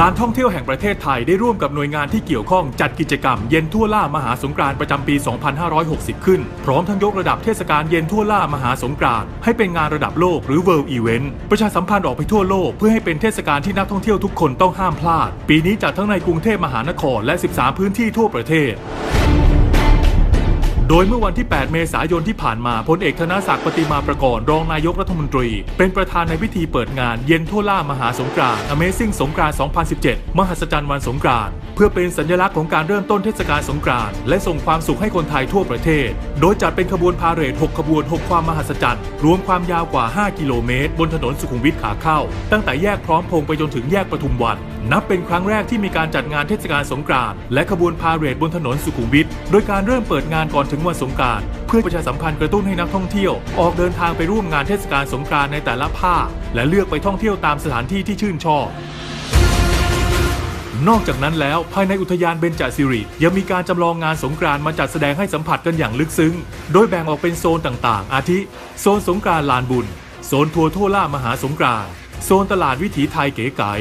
การท่องเที่ยวแห่งประเทศไทยได้ร่วมกับหน่วยงานที่เกี่ยวข้องจัดกิจกรรมเย็นทั่วล่ามหาสงกรานต์ประจำปี 2560 ขึ้น พร้อมทั้งยกระดับเทศกาลเย็นทั่วล่ามหาสงกรานต์ให้เป็นงานระดับโลกหรือ World Event ประชาสัมพันธ์ออกไปทั่วโลกเพื่อให้เป็นเทศกาลที่นักท่องเที่ยวทุกคนต้องห้ามพลาด ปีนี้จัดทั้งในกรุงเทพมหานครและ 13 พื้นที่ทั่วประเทศ โดยเมื่อวันที่ 8 เมษายนที่ผ่านมาพลเอกธนศักดิ์ปฏิมาประกรณ์รองนายกรัฐมนตรี เป็นประธานในพิธีเปิดงานเย็นทั่วล่ามหาสงกราน Amazing สงกราน2017 มหัศจรรย์วันสงกรานเพื่อเป็นสัญลักษณ์ของการเริ่มต้นเทศกาลสงกรานต์และส่งความสุขให้คนไทยทั่วประเทศ โดยจัดเป็นขบวนพาเหรด 6 ขบวน 6 ความมหัศจรรย์ รวมความยาวกว่า 5 กิโลเมตร บนถนนสุขุมวิทขาเข้า ตั้งแต่แยกพร้อมพงไปจนถึงแยกปทุมวัน นับเป็นครั้งแรกที่มีการจัดงานเทศกาลสงกรานต์และขบวนพาเหรดบนถนนสุขุมวิท โดยการเริ่มเปิดงานก่อนถึงวันสงกรานต์เพื่อประชาสัมพันธ์กระตุ้นให้นักท่องเที่ยว ออกเดินทางไปร่วมงานเทศกาลสงกรานต์ในแต่ละภาคและเลือกไปท่องเที่ยวตามสถานที่ที่ชื่นชอบนอกจากนั้นแล้วภายในอุทยานเบญจสิริยังมีการจำลองงานสงกรานต์มาจัดแสดงให้สัมผัสกันอย่างลึกซึ้ง โดยแบ่งออกเป็นโซนต่างๆ อาทิ โซนสงกรานต์ลานบุญ โซนทัวร์ทั่วล่ามหาสงกรานต์โซนตลาดวิถีไทยเก๋ไก๋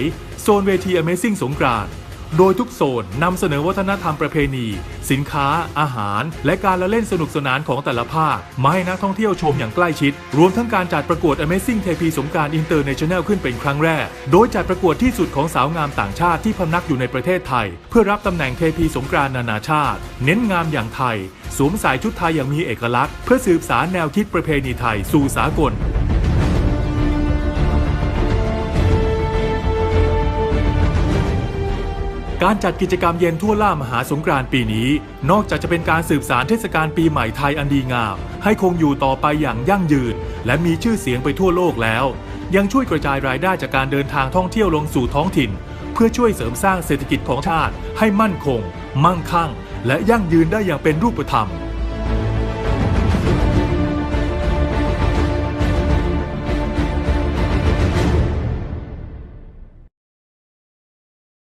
โซนเวที Amazing สงกรานต์โดยทุกโซนนำเสนอวัฒนธรรมประเพณี สินค้า อาหาร และการละเล่นสนุกสนานของแต่ละภาคมาให้นักท่องเที่ยวชมอย่างใกล้ชิด รวมทั้งการจัดประกวด Amazing เทพีสงกรารอินเตอร์เนชั่นแนลขึ้นเป็นครั้งแรก โดยจัดประกวดที่สุดของสาวงามต่างชาติที่พำนักอยู่ในประเทศไทย เพื่อรับตำแหน่งเทพีสงกรานต์นานาชาติ เน้นงามอย่างไทย สวมใส่ชุดไทยอย่างมีเอกลักษณ์ เพื่อสืบสารแนวคิดประเพณีไทยสู่สากล การจัดกิจกรรมเย็นทั่วล่ามหาสงกรานต์ปีนี้ นอกจากจะเป็นการสืบสารเทศกาลปีใหม่ไทยอันดีงาม ให้คงอยู่ต่อไปอย่างยั่งยืน และมีชื่อเสียงไปทั่วโลกแล้ว ยังช่วยกระจายรายได้จากการเดินทางท่องเที่ยวลงสู่ท้องถิ่น เพื่อช่วยเสริมสร้างเศรษฐกิจของชาติให้มั่นคง มั่งคั่ง และยั่งยืนได้อย่างเป็นรูปธรรม